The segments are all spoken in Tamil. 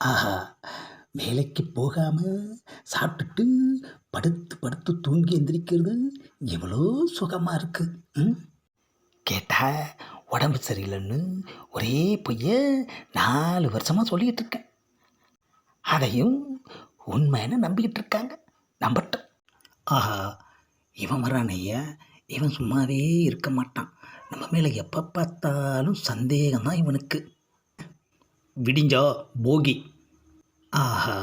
ஆஹா வேலைக்கு போகாமல் சாப்பிட்டுட்டு படுத்து படுத்து தூங்கி எந்திரிக்கிறது எவ்வளோ சுகமாக இருக்குது ம்? கேட்டால் உடம்பு சரியில்லைன்னு ஒரே பொய்ய நாலு வருஷமாக சொல்லிக்கிட்டு இருக்கேன். அதையும் உண்மைன்னு நம்பிக்கிட்டு இருக்காங்க நம்பட்டும். ஆஹா இவன் வரான் ஐயா. இவன் சும்மாவே இருக்க மாட்டான். நம்ம மேலே எப்போ பார்த்தாலும் சந்தேகம்தான் இவனுக்கு. விடிஞ்சா போகி. ஆஹா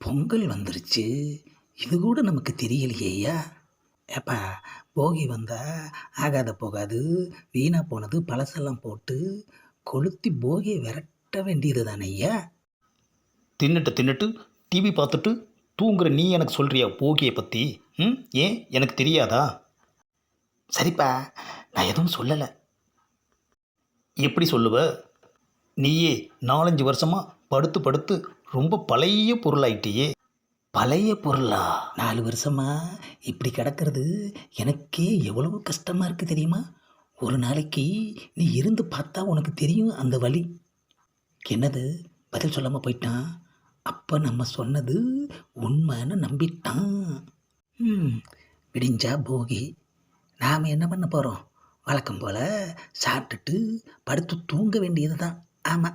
பொங்கல் வந்துருச்சு. இது கூட நமக்கு தெரியலையேயா ஏப்பா போகி வந்தா ஆகாத போகாது வீணாக போனது பழசெல்லாம் போட்டு கொளுத்தி போகியை விரட்ட வேண்டியது தானே ஐயா தின்னுட்டு தின்னுட்டு டிவி பார்த்துட்டு தூங்குற நீ எனக்கு சொல்கிறியா போகியை பற்றி ம் ஏன்? எனக்கு தெரியாதா? சரிப்பா நான் எதுவும் சொல்லலை. எப்படி சொல்லுவ? நீயே நாலஞ்சு வருஷமாக படுத்து படுத்து ரொம்ப பழைய பொருளாயிட்டியே. பழைய பொருளா? நாலு வருஷமா? இப்படி கிடக்கிறது எனக்கே எவ்வளவு கஷ்டமாக இருக்குது தெரியுமா? ஒரு நாளைக்கு நீ இருந்து பார்த்தா உனக்கு தெரியும் அந்த வழி. என்னது? பதில் சொல்லாமல் போயிட்டான். அப்போ நம்ம சொன்னது உண்மைன்னு நம்பிட்டான். ம் விடிஞ்சா போகி. நாம் என்ன பண்ண போகிறோம் வழக்கம் போல் சாப்பிட்டுட்டு படுத்து தூங்க வேண்டியது தான் ஆமாம்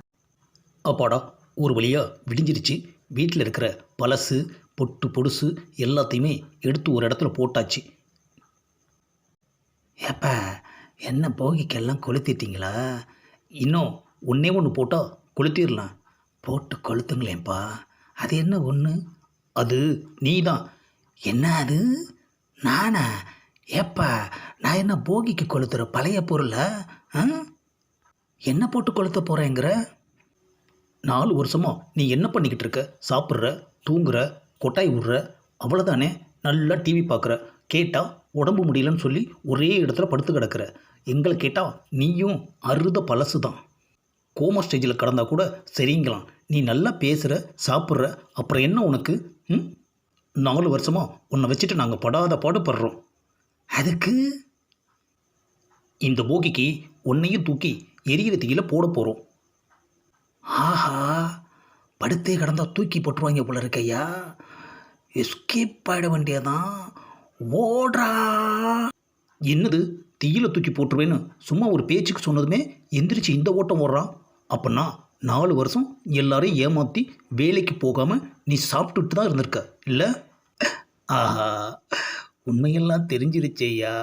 அப்பாடா ஒரு வழியாக விடிஞ்சிருச்சு வீட்டில் இருக்கிற பழசு பொட்டு பொடுசு எல்லாத்தையுமே எடுத்து ஒரு இடத்துல போட்டாச்சு. ஏப்பா என்ன போகிக்கெல்லாம் கொளுத்திட்டீங்களா? இன்னும் ஒன்றே ஒன்று போட்டால் கொளுத்திடலாம். போட்டு கொளுத்துங்களேன்ப்பா. அது என்ன ஒன்று அது நீ தான் என்ன அது? நானா? ஏப்பா நான் என்ன போகிக்கு கொளுத்துற பழைய பொருளை? ஆ? என்ன போட்டு கொளுத்த போகிறேங்கிற நாலு வருஷமா நீ என்ன பண்ணிக்கிட்டு இருக்க? சாப்பிட்ற தூங்குற கொட்டாய் விடுற அவ்வளோதானே நல்லா டிவி பார்க்குற. கேட்டால் உடம்பு முடியலன்னு சொல்லி ஒரே இடத்துல படுத்து கிடக்குற. எங்களை கேட்டால் நீயும் அறுத பழசு தான் கோமா ஸ்டேஜில் கடந்தா கூட சரிங்களாம். நீ நல்லா பேசுகிற சாப்பிட்ற அப்புறம் என்ன உனக்கு? ம்? நாலு வருஷமா உன்னை வச்சுட்டு நாங்கள் படாத பாடுபடுறோம் அதுக்கு? இந்த போகிக்கு உன்னையும் தூக்கி எரியிற தீயில போட போகிறோம் ஆஹா படுத்தே கிடந்தா தூக்கி போட்டுருவாங்க போல இருக்கையா எஸ்கேப் ஆகிட வேண்டியதான் ஓடுறா. என்னது தீயில தூக்கி போட்டுருவேன்னு சும்மா ஒரு பேச்சுக்கு சொன்னதுமே எந்திரிச்சு இந்த ஓட்டம் ஓடுறான் அப்படின்னா நாலு வருஷம் எல்லாரையும் ஏமாற்றி வேலைக்கு போகாமல் நீ சாப்பிட்டுட்டு தான் இருந்திருக்க இல்லை? ஆஹா உண்மையெல்லாம் தெரிஞ்சிருச்சேயா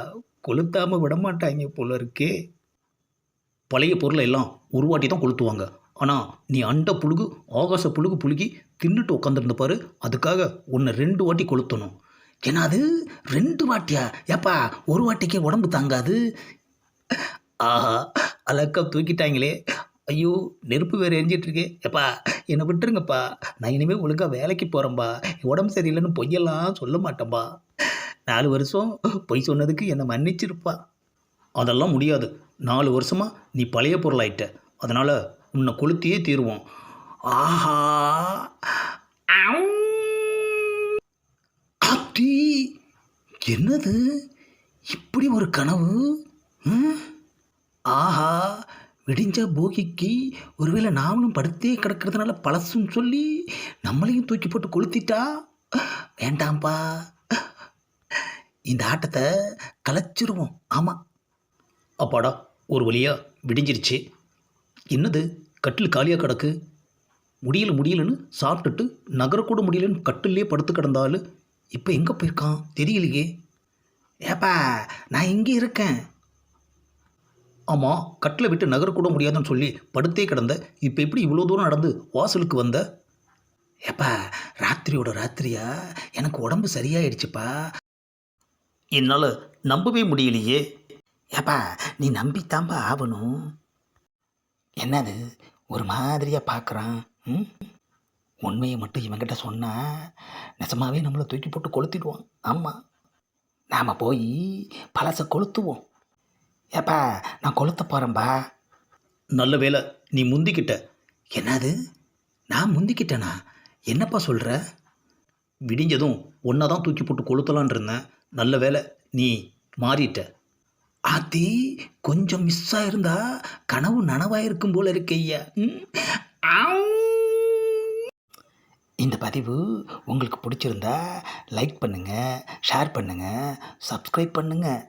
கொளுத்தாம விட மாட்டாங்க போல இருக்கே. பழைய பொருளை எல்லாம் ஒரு வாட்டி தான் கொளுத்துவாங்க. ஆனால் நீ அண்ட புழுகு ஆகாச புழுகு புழுகி தின்னுட்டு உட்காந்துருந்தப்பாரு அதுக்காக உன்னை ரெண்டு வாட்டி கொளுத்தணும். ஏன்னா அது ரெண்டு வாட்டியா? ஏப்பா ஒரு வாட்டிக்கே உடம்பு தாங்காது. ஆஹா அலக்கா தூக்கிட்டாங்களே. ஐயோ நெருப்பு வேறு எரிஞ்சிட்ருக்கே எப்பா என்னை விட்டுருங்கப்பா. நான் இனிமேல் ஒழுங்காக வேலைக்கு போகிறேன்பா உடம்பு சரியில்லைன்னு பொய்யெல்லாம் சொல்ல மாட்டேன்பா. நாலு வருஷம் பொய் சொன்னதுக்கு என்னை மன்னிச்சிருப்பா. அதெல்லாம் முடியாது. நாலு வருஷமாக நீ பழைய பொருளாயிட்ட. அதனால் உன்னை கொளுத்தியே தீருவோம். ஆஹா. அப்படி என்னது? இப்படி ஒரு கனவு? ஆஹா. விடிஞ்ச போகிக்கு ஒருவேளை நாமளும் படுத்தே கிடக்கிறதுனால பழசுன்னு சொல்லி நம்மளையும் தூக்கி போட்டு கொளுத்திட்டா? வேண்டாம்ப்பா. இந்த ஆட்டத்தை கலைச்சிருவோம். ஆமாம் அப்பாடா ஒரு வழியாக விடிஞ்சிருச்சு. என்னது கட்டில் காலியாக கிடக்கு? முடியல முடியலன்னு சாப்பிட்டுட்டு நகரக்கூட முடியலன்னு கட்டிலே படுத்து கிடந்தாலும் இப்போ எங்கே போயிருக்கான்? தெரியலையே. ஏப்பா நான் இங்கே இருக்கேன். ஆமாம் கட்டில் விட்டு நகரக்கூட முடியாதுன்னு சொல்லி படுத்தே கிடந்த. இப்போ எப்படி இவ்வளோ தூரம் நடந்து வாசலுக்கு வந்த? ஏப்பா ராத்திரியோட ராத்திரியா? எனக்கு உடம்பு சரியாயிடுச்சுப்பா. என்னால் நம்பவே முடியலையே. ஏப்பா நீ நம்பித்தாம்பா ஆகணும் என்னது ஒரு மாதிரியாக பார்க்குறான் ம்? உண்மையை மட்டும் இவன்கிட்ட சொன்னா நிஜமாவே நம்மளை தூக்கி போட்டு கொளுத்திடுவான். ஆமாம் நாம் போய் பழசை கொளுத்துவோம். ஏப்பா நான் கொளுத்த போகிறேன்பா நல்ல வேலை நீ முந்திக்கிட்ட. என்னது? நான் முந்திக்கிட்டேனா? என்னப்பா சொல்கிற விடிஞ்சதும் ஒன்றா தான் தூக்கி போட்டு கொளுத்தலான் இருந்தேன். நல்ல வேலை நீ மாறிட்ட. ஆத்தி கொஞ்சம் மிஸ் ஆயிருந்தா கனவு நனவாயிருக்கும் போல இருக்கையா இந்த பதிவு உங்களுக்கு பிடிச்சிருந்தா லைக் பண்ணுங்கள் ஷேர் பண்ணுங்கள் சப்ஸ்கிரைப் பண்ணுங்கள்